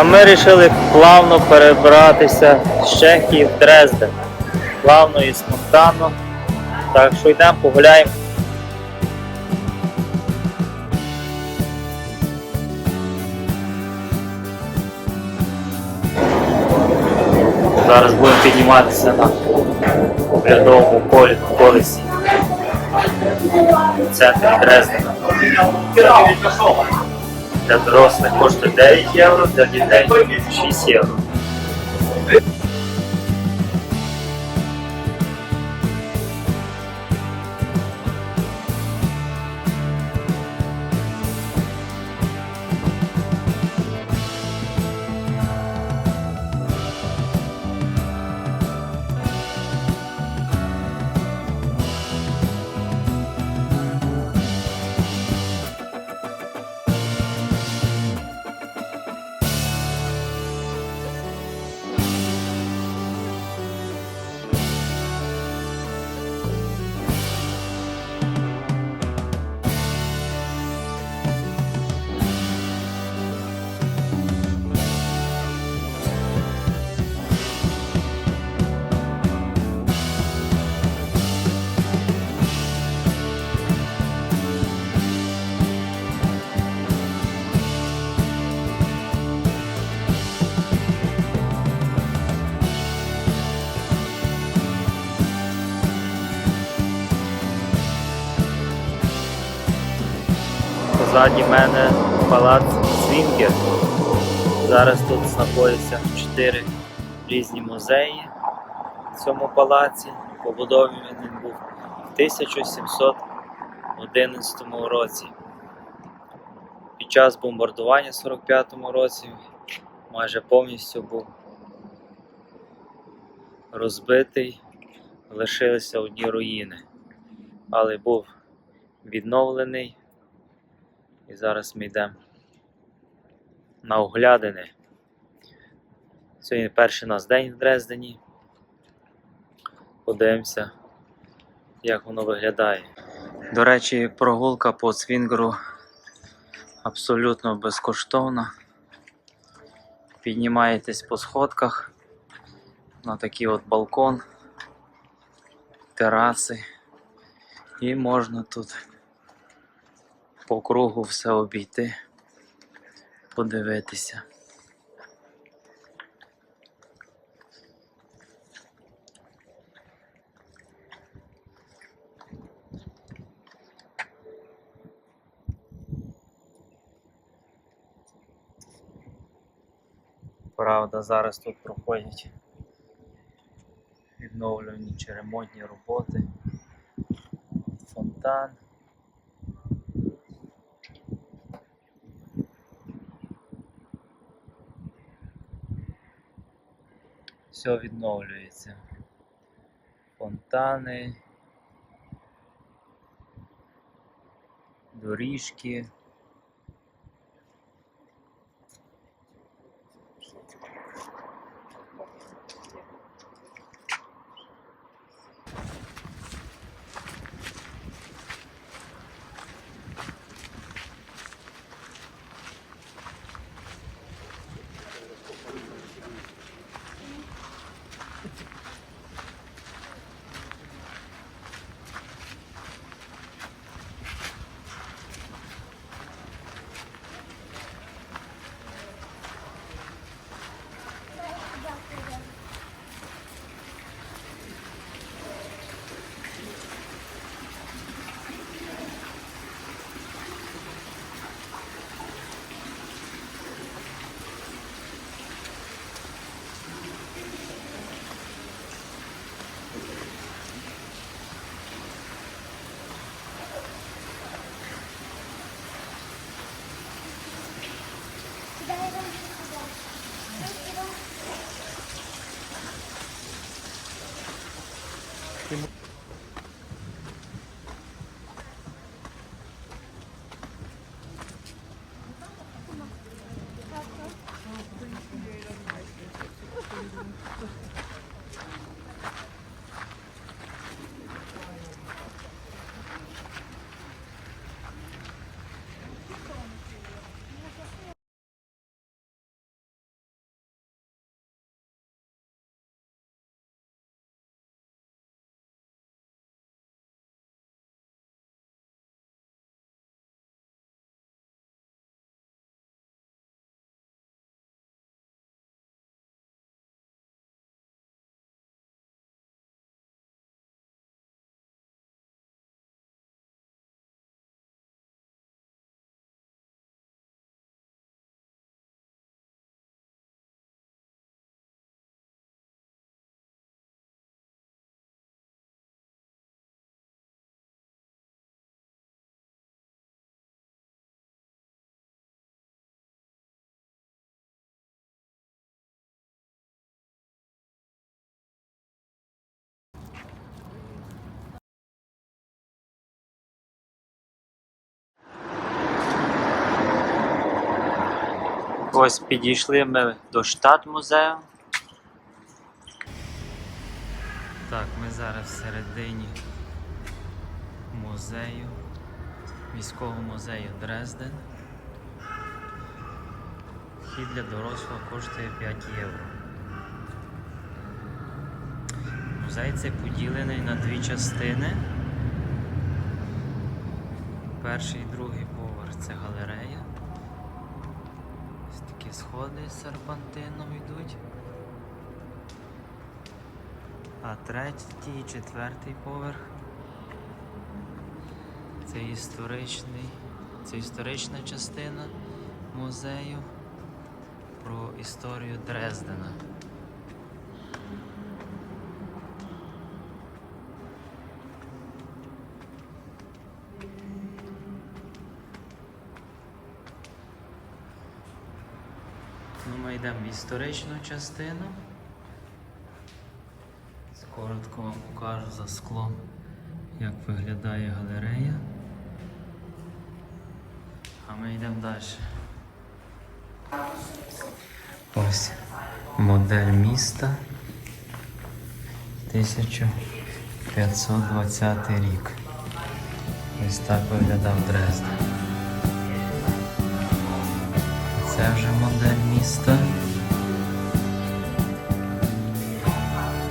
А ми вирішили плавно перебратися з Чехії в Дрезден. Плавно і спонтанно. Так що йдемо погуляємо. Зараз будемо підніматися на оглядовому колі колесі в центрі Дрездена. Для дорослих коштує 9 євро, для дітей 6 євро. Позаді мене палац Свінгер. Зараз тут знаходяться чотири різні музеї в цьому палаці. Побудований він був в 1711 році. Під час бомбардування в 45-му році майже повністю був розбитий, лишилися одні руїни, але був відновлений. І зараз ми йдемо на оглядини. Сьогодні перший у нас день в Дрездені. Подивимося, як воно виглядає. До речі, прогулка по Цвінгеру абсолютно безкоштовна. Піднімаєтесь по сходках на такий от балкон, тераси, і можна тут по кругу все обійти, подивитися. Правда, зараз тут проходять відновлювані чи ремонтні роботи. Фонтан. Все відновлюється. Фонтани, доріжки. fuimos Ось підійшли ми до штат музею. Так, ми зараз всередині музею, військового музею Дрезден. Вхід для дорослого коштує 5 євро. Музей цей поділений на дві частини. Перший і другий поверх це галерея. Такі сходи з серпантином йдуть. А третій і четвертий поверх це історичний, це історична частина музею про історію Дрездена. Ми йдемо в історичну частину. Коротко вам покажу за склом, як виглядає галерея. А ми йдемо далі. Ось модель міста 1520 рік. Ось так виглядав Дрезден. Це вже модель міста.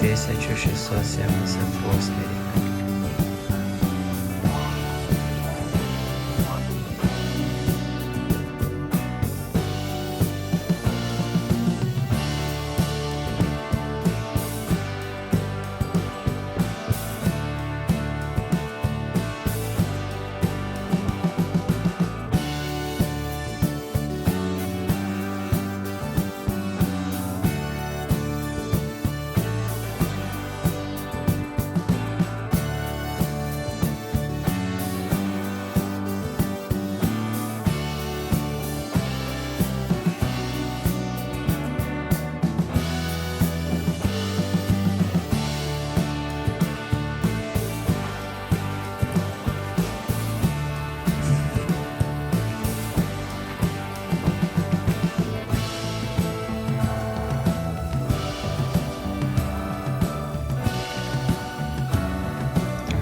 1678 рік.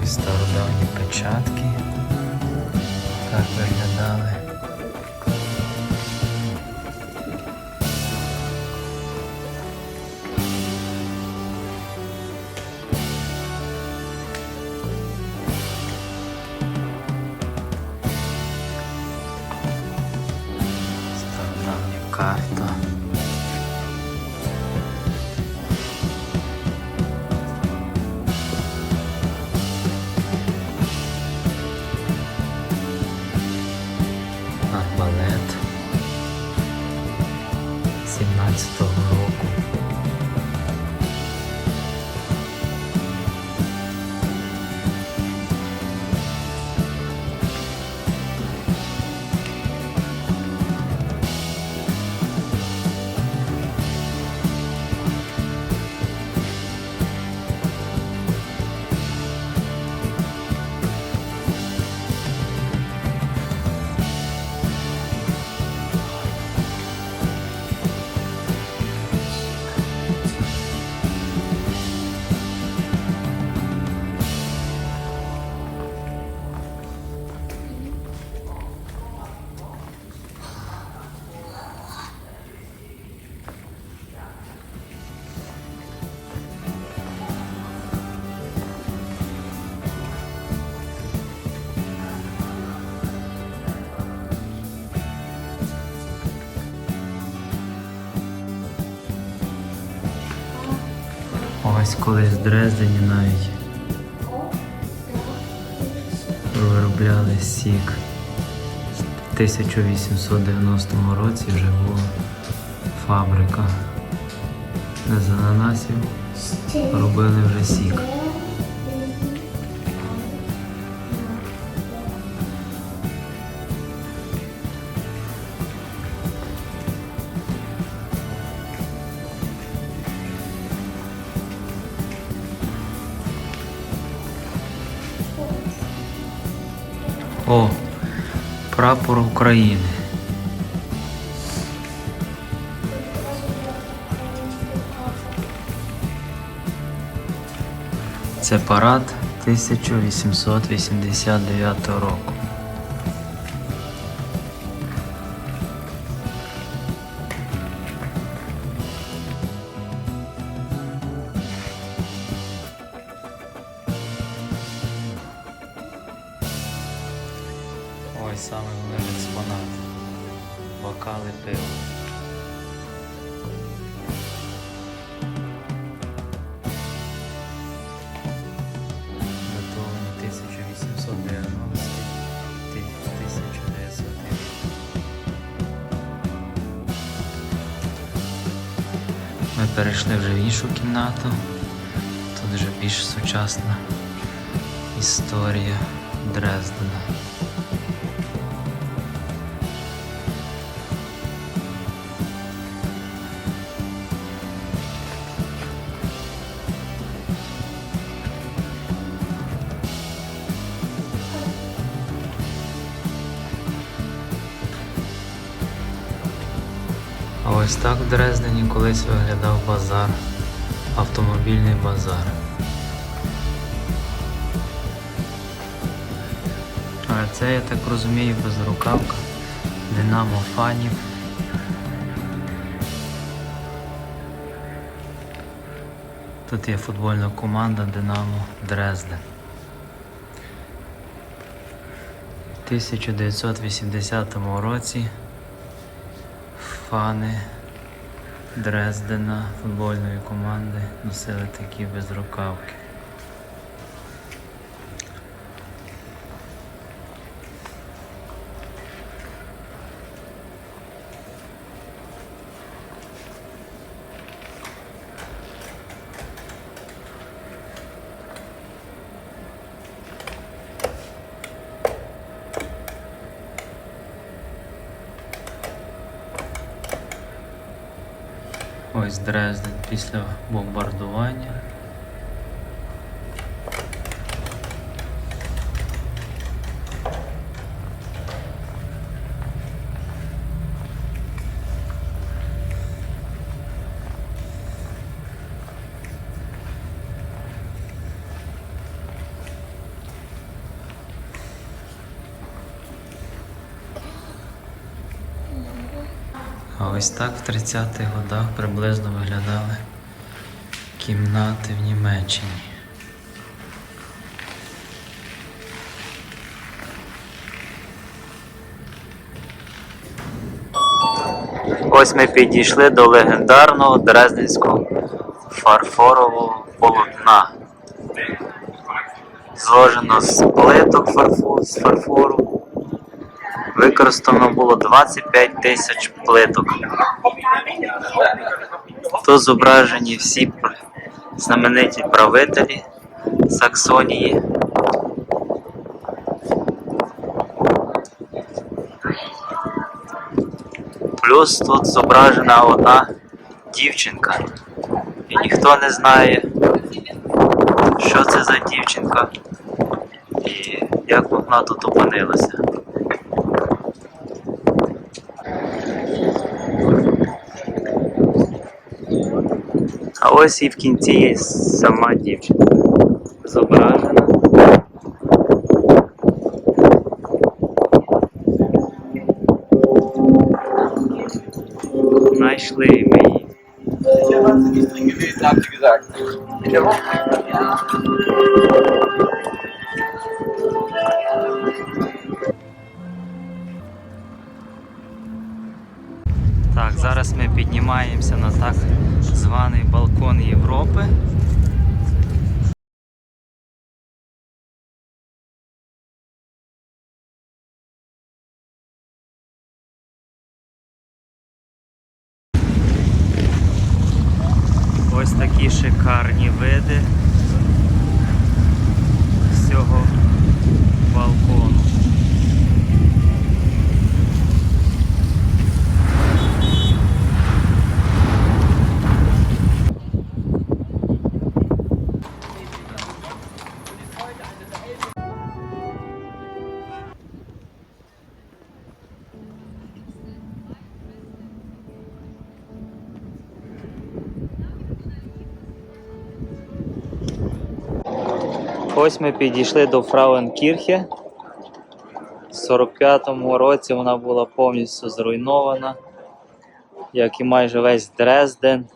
Стародавні печатки. Так виглядали. Ось колись в Дрездені навіть виробляли сік. В 1890 році вже була фабрика. З ананасів робили вже сік. прапор України. Це парад 1889 року. Кімнату. Тут вже більш сучасна історія Дрездена. А ось так в Дрездені колись виглядав базар, автомобільний базар. А це, я так розумію, безрукавка, Динамо фанів. Тут є футбольна команда Динамо Дрезден. 1980 році фани Дрездена футбольної команди носили такі безрукавки. Ось Дрезден після бомбардування. А ось так в 30-х годах приблизно виглядали кімнати в Німеччині. Ось ми підійшли до легендарного дрезденського фарфорового полотна. Зложено з плиток фарфо- з фарфору. Використано було 25 тисяч плиток. Тут зображені всі знамениті правителі Саксонії. Плюс тут зображена одна дівчинка. І ніхто не знає, що це за дівчинка і як вона тут опинилася. А ось і в кінці є сама дівчинка зображена. Знайшли ми її. Зараз ми піднімаємося на так званий балкон Європи. Ось ми підійшли до Фрауенкірхе. У 45-му році вона була повністю зруйнована, як і майже весь Дрезден.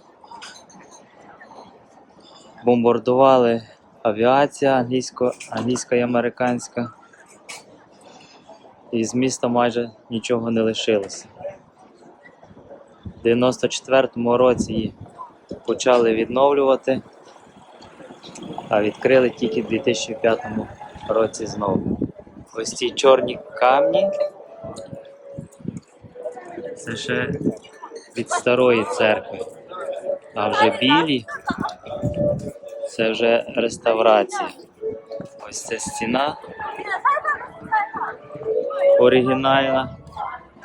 Бомбардували авіація англійсько, англійська і американська. І з міста майже нічого не лишилося. У 94-му році її почали відновлювати, а відкрили тільки в 2005 році знову. Ось ці чорні камні. Це ще від старої церкви. А вже білі це вже реставрація. Ось ця стіна оригінальна,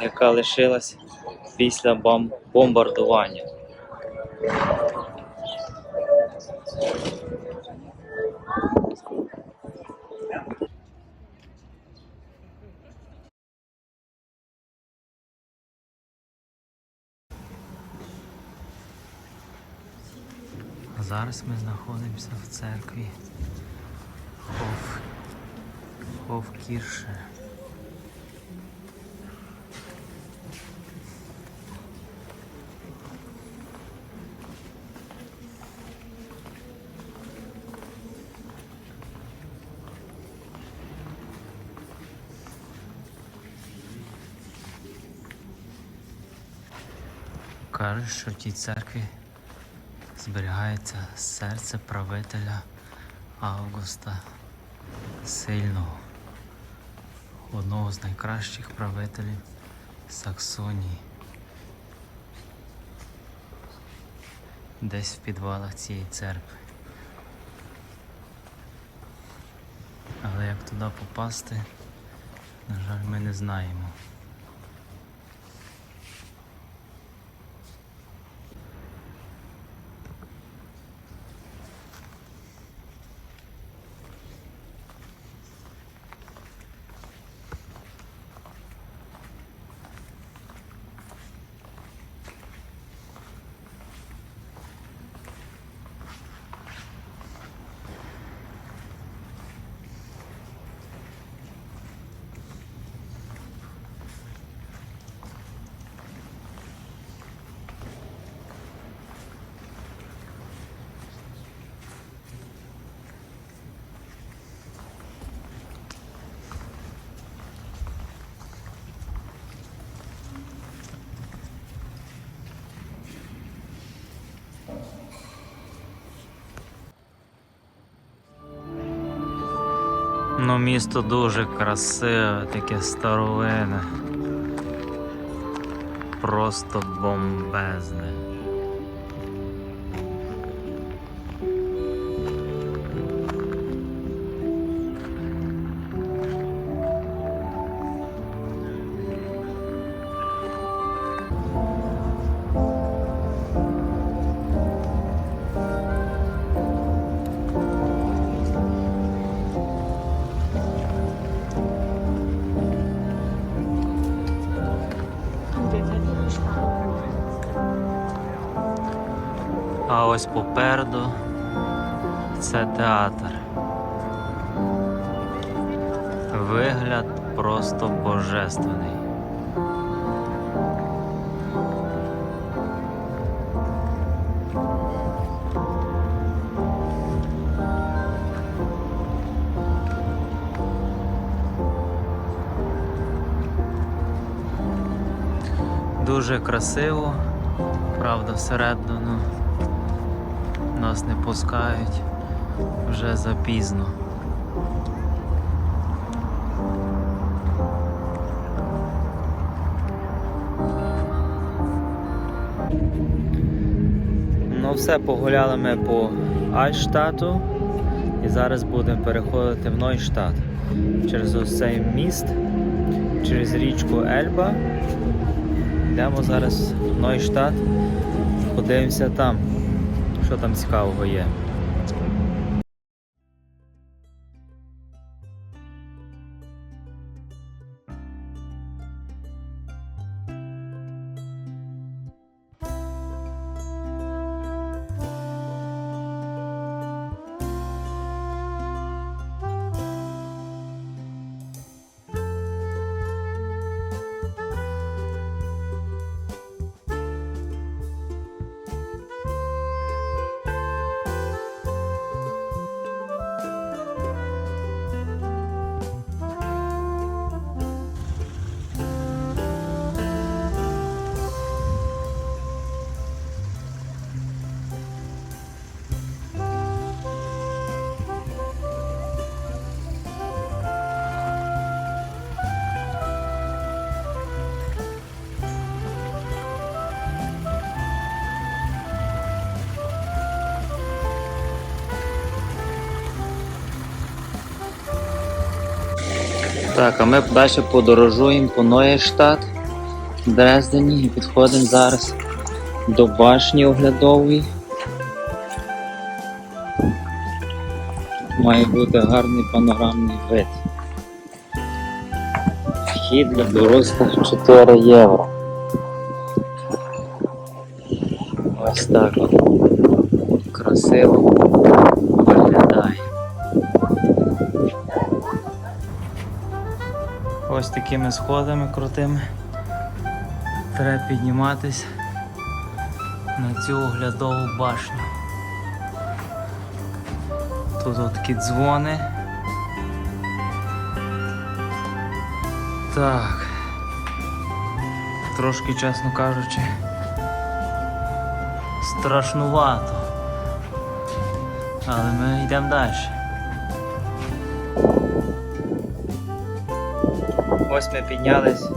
яка лишилась після бомбардування. Зараз ми знаходимося в церкві Хоф... Хофкірше. Кажуть, що в тій церкві зберігається серце правителя Августа Сильного, одного з найкращих правителів Саксонії. Десь в підвалах цієї церкви. Але як туди попасти, на жаль, ми не знаємо. Ну, місто дуже красиве, таке старовине. Просто бомбезне. Театр. Вигляд просто божественний. Дуже красиво, правда, всередину нас не пускають вже запізно. Ну все, погуляли ми по Альштату і зараз будемо переходити в Нойштат через ось цей міст, через річку Ельба. Йдемо зараз в Нойштат, подивимося там, що там цікавого є. Так, а ми далі подорожуємо по Ноєштат Дрездені і підходимо зараз до башні оглядової. Має бути гарний панорамний вид. Вхід для дорослих 4 євро. Ось так красиво такими сходами крутими. Треба підніматись на цю оглядову башню. Тут от такі дзвони. Так. Трошки, чесно кажучи, страшнувато. Але ми йдемо далі. Ось ми піднялись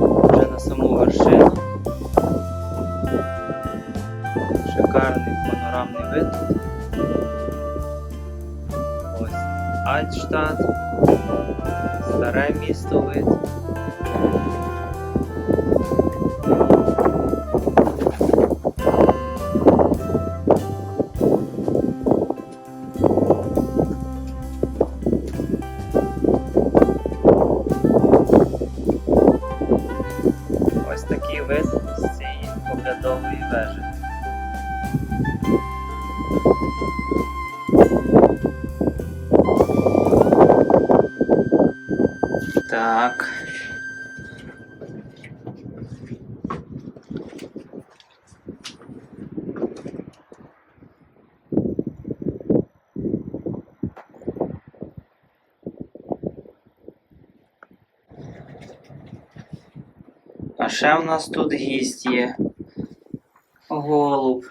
вже на саму вершину. Шикарний панорамний вид. Ось Альтштадт, старе місто вид. Ще в нас тут гість є. Голуб.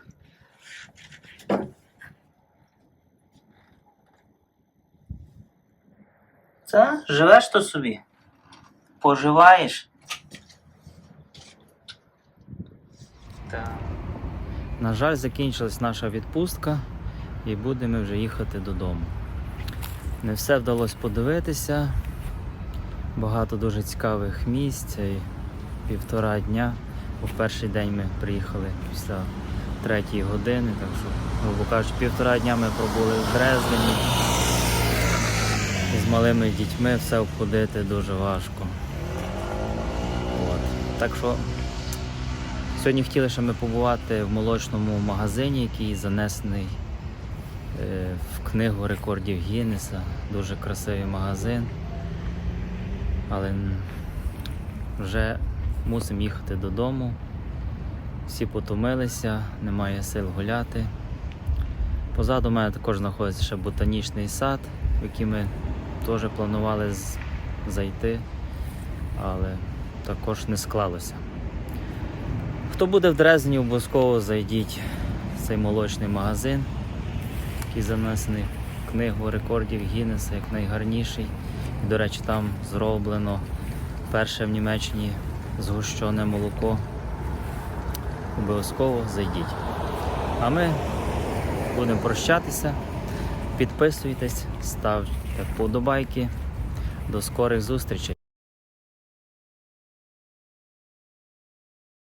Та, живеш то собі? Поживаєш? Так. На жаль, закінчилась наша відпустка і будемо вже їхати додому. Не все вдалося подивитися. Багато дуже цікавих місць півтора дня. Бо перший день ми приїхали після третьої години, так що, грубо кажучи, півтора дня ми пробули в Дрездені. З малими дітьми все обходити дуже важко. От. Так що сьогодні хотіли ще ми побувати в молочному магазині, який занесений е, в книгу рекордів Гіннеса. Дуже красивий магазин. Але вже мусимо їхати додому. Всі потомилися, немає сил гуляти. Позаду мене також знаходиться ще ботанічний сад, в який ми теж планували зайти, але також не склалося. Хто буде в Дрездені, обов'язково зайдіть в цей молочний магазин, який занесений в книгу рекордів Гіннеса як найгарніший. І, до речі, там зроблено перше в Німеччині згущене молоко. Обов'язково зайдіть. А ми будемо прощатися. Підписуйтесь, ставте вподобайки. До скорих зустрічей.